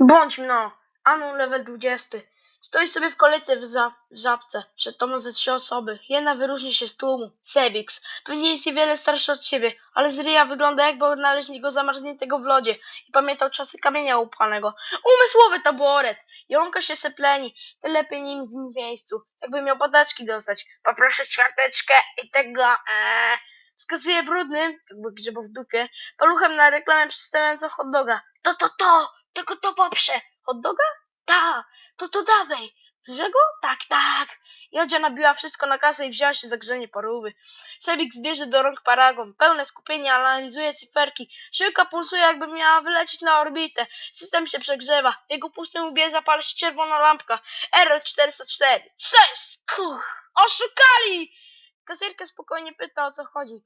Bądź mno, Anu level 20. Stoi sobie w kolejce w, za w żabce. Przed tobą ze trzy osoby. Jedna wyróżni się z tłumu. Sebix. Pewnie jest niewiele starszy od ciebie, ale z wygląda jakby odnaleźli go zamarzniętego w lodzie i pamiętał czasy kamienia upanego. Umysłowy taboret. Jąka się sepleni. Ty lepiej nim w miejscu. Jakby miał padaczki dostać. Poproszę ćwiarteczkę i tego... Eee. Wskazuje brudnym, jakby grzebał w dupie, paluchem na reklamę przedstawiającą hot doga. To, to, to! Tylko to poprze! Hot doga? Ta! To to dawaj! Dużego? Tak, tak! Jodzia nabiła wszystko na kasę i wzięła się za grzenie parówy. Sebik zbierze do rąk paragon. Pełne skupienie analizuje cyferki. Żyłka pulsuje jakby miała wylecieć na orbitę. System się przegrzewa. W jego pustym łbie zapala się czerwona lampka. RL404. Co jest? Kuch! Oszukali! Kasjerka spokojnie pyta o co chodzi.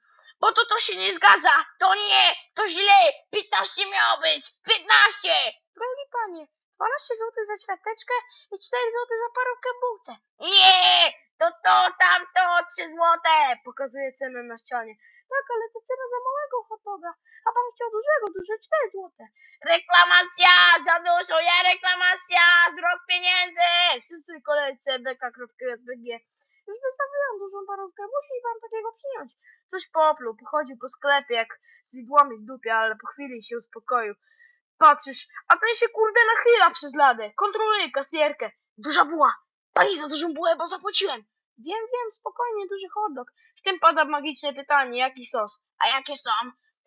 Bo to to się nie zgadza! To nie! To źle! 15 miało być! 15! Drogi panie, 12 zł za ćwiarteczkę i 4 zł za parówkę bułce. Nie! To to, tamto, 3 złote! Pokazuje cenę na ścianie. Tak, ale to cena za małego hot doga. A pan chciał dużego, duże 4 złote. Reklamacja! Za dużo, ja reklamacja! Zwrot pieniędzy! Wszyscy kolejce bk.bg. Wystawiłam dużą parówkę, musi pan takiego przyjąć. Coś popluł, pochodził po sklepie jak z widłami w dupie, ale po chwili się uspokoił. Patrzysz, a ten się kurde nachyla przez ladę. Kontroluje kasjerkę. Duża buła. Pani za dużą bułę, bo zapłaciłem. Wiem, wiem, spokojnie, duży hot dog. W tym pada magiczne pytanie, jaki sos? A jakie są?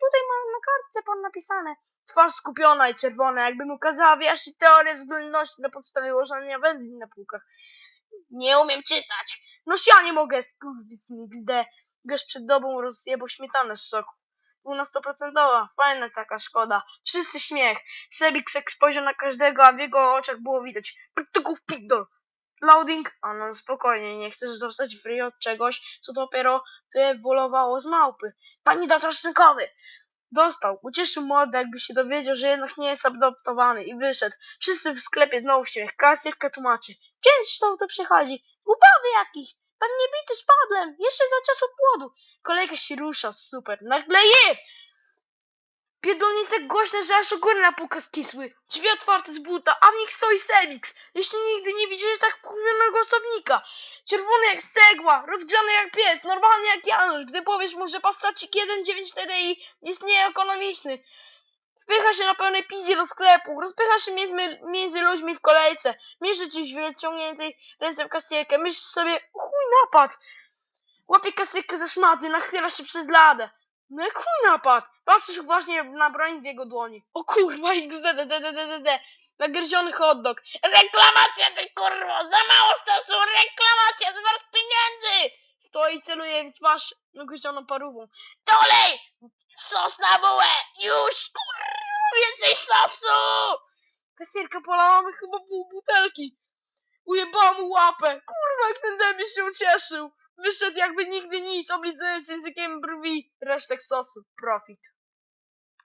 Tutaj mam na kartce pan napisane. Twarz skupiona i czerwona, jakby mu kazała wyjaśnić teorię względności na podstawie ułożenia wędlin na półkach. Nie umiem czytać. Noż ja nie mogę, skurwysyn XD. Goś przed dobą rozjebał śmietanę z soku. 12% fajna taka szkoda. Wszyscy śmiech. Sebiksek spojrzał na każdego, a w jego oczach było widać. Ptyków pigdol. Loading? A no spokojnie, nie chcesz dostać free od czegoś, co dopiero wyewoluowało z małpy. Pani dotroszynkowy! Dostał. Ucieszył mordę, jakby się dowiedział, że jednak nie jest adoptowany i wyszedł. Wszyscy w sklepie znowu śmiech. Kasjerka tłumaczy. Część to przychodzi. Głupawy jakiś. Pan nie bity spadłem. Jeszcze za czasu płodu. Kolega się rusza. Super. Nagle je! Pierdolnie jest tak głośne, że aż góry na półkę skisły. Drzwi otwarte z buta, a w nich stoi Semix. Jeszcze nigdy nie widziałem tak kurwionego osobnika. Czerwony jak cegła, rozgrzany jak piec, normalnie jak Janusz. Gdy powiesz mu, że Passacik 1.9 TDI jest nieekonomiczny. Wpycha się na pełnej pizzie do sklepu, rozpycha się między, między ludźmi w kolejce, mierzy czymś w wyciągniętej ręce w kasjerkę, myśli sobie, chuj napad. Łapie kasjerkę za szmaty, nachyla się przez ladę. No jak chuj napad? Patrzysz uważnie na broń w jego dłoni. O kurwa, xdddddd. Nagryziony hot dog. Reklamacja ty kurwo, za mało sosu, reklamacja, zwrot pieniędzy! Stoi celuje w twarz nagryzioną parówą. Dolej! Sos na bułę! Już! Kurwa, więcej sosu! Kasjerka polała mi chyba pół butelki. Ujebała mu łapę. Kurwa, jak ten debil się ucieszył. Wyszedł jakby nigdy nic, oblizując językiem brwi resztek sosu. Profit.